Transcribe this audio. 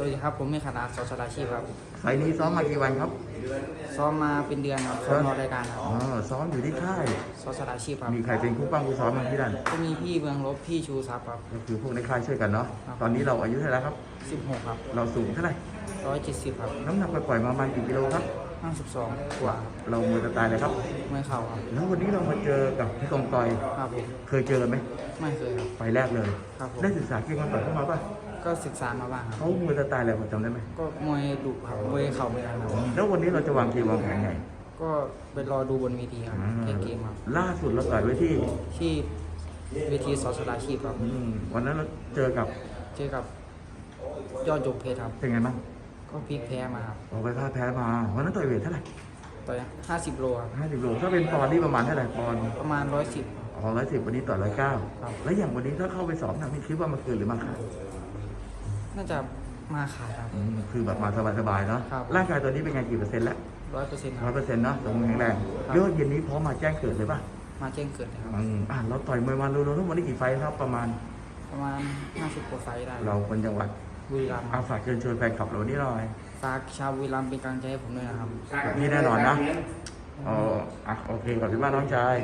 สวัสดีครับ ผมเมฆคณาสอชลาชีพครับไฟล์นี้ซ้อมมากี่วันครับซ้อมมาเป็นเดือนครับซ้อมรอรายการครับอ๋อซ้อมอยู่ที่ค่ายสอชลาชีพครับมีใครเป็นคู่ปั้งคู่ซ้อมบ้างที่นั่นก็มีพี่เบืองลบพี่ชูทรัพย์ครับ ก็คือพวกในค่ายช่วยกันเนาะครับ ตอนนี้เราอายุเท่าไหร่แล้วครับ 16 ครับเราสูงเท่าไหร่170ครับน้ำหนักปล่อยๆมาประมาณกี่กิโลครับ 52กว่าครับเรามือจะตายเลยครับ ไม่เข่าครับ แล้ววันนี้เรามาเจอกับพี่กองต่อย ครับผมเคยเจอกันไหมไม่เคยครับ ไฟล์แรกเลย ครับผม ได้ศึกษาเก่งกันต่อยเข้ามาป่ะก็ศึกษามาบ้างครับ เขามือจะตายอะไรผมจำได้ไหมก็มวยดุครับมวยเข่าไม่ได้ครับ แล้ววันนี้เราจะวางเกมวางแผนไงก็ไปรอดูบนเวทีครับอ่าแข่งเกมครับ ล่าสุดเราต่อยไว้ที่ที่เวทีสอชลาชีพครับ อืมวันนั้นเราเจอกับเจอกับยอดยกเพชรครับ เป็นไงบ้าง ก็พลิกแพ้มาครับออกไปพลาดแพ้มาวันนั้นต่อยเวทเท่าไหร่ต่อย50โลครับห้าสิบโลถ้าเป็นปอนด์นี่ประมาณเท่าไหร่ปอนด์ประมาณ110อ๋อร้อยสิบวันนี้ต่อร้อยเก้าครับแล้วอย่างวันนี้ถ้าเข้าไปสอบหนักนี่คิดว่ามันเกินหรือมาขาดน่าจะมาขาดครับ อืมคือแบบมาสบายๆเนาะครับ ร่างกายตัวนี้เป็นไงกี่เปอร์เซ็นต์แล้วร้อยเปอร์เซ็นต์คร้อรัยบเปอร์เซ็นต์เนาะสมบูรณ์แข็งแรงครับเรียกว่าเย็นนี้พร้อมมาแจ้งเกิดเลยป่ะมาแจ้งเกิดเลยครับ อืมอะเราต่อยมวยมารู้ๆทั้งวันนี้กี่ไฟท์ครับประมาณ ประมาณ50กว่าไฟล์ได้เราคนจังหวัด บุรีรัมย์คเอารับฝากเชิญชวนแฟนคลับเรานี่หน่อยฝากชาวบุรีรัมย์เป็นกำลังใจให้ผมด้วยนะครับนี่แน่นอนนะอ๋ออะโอเคขอบคุณมากน้องชาย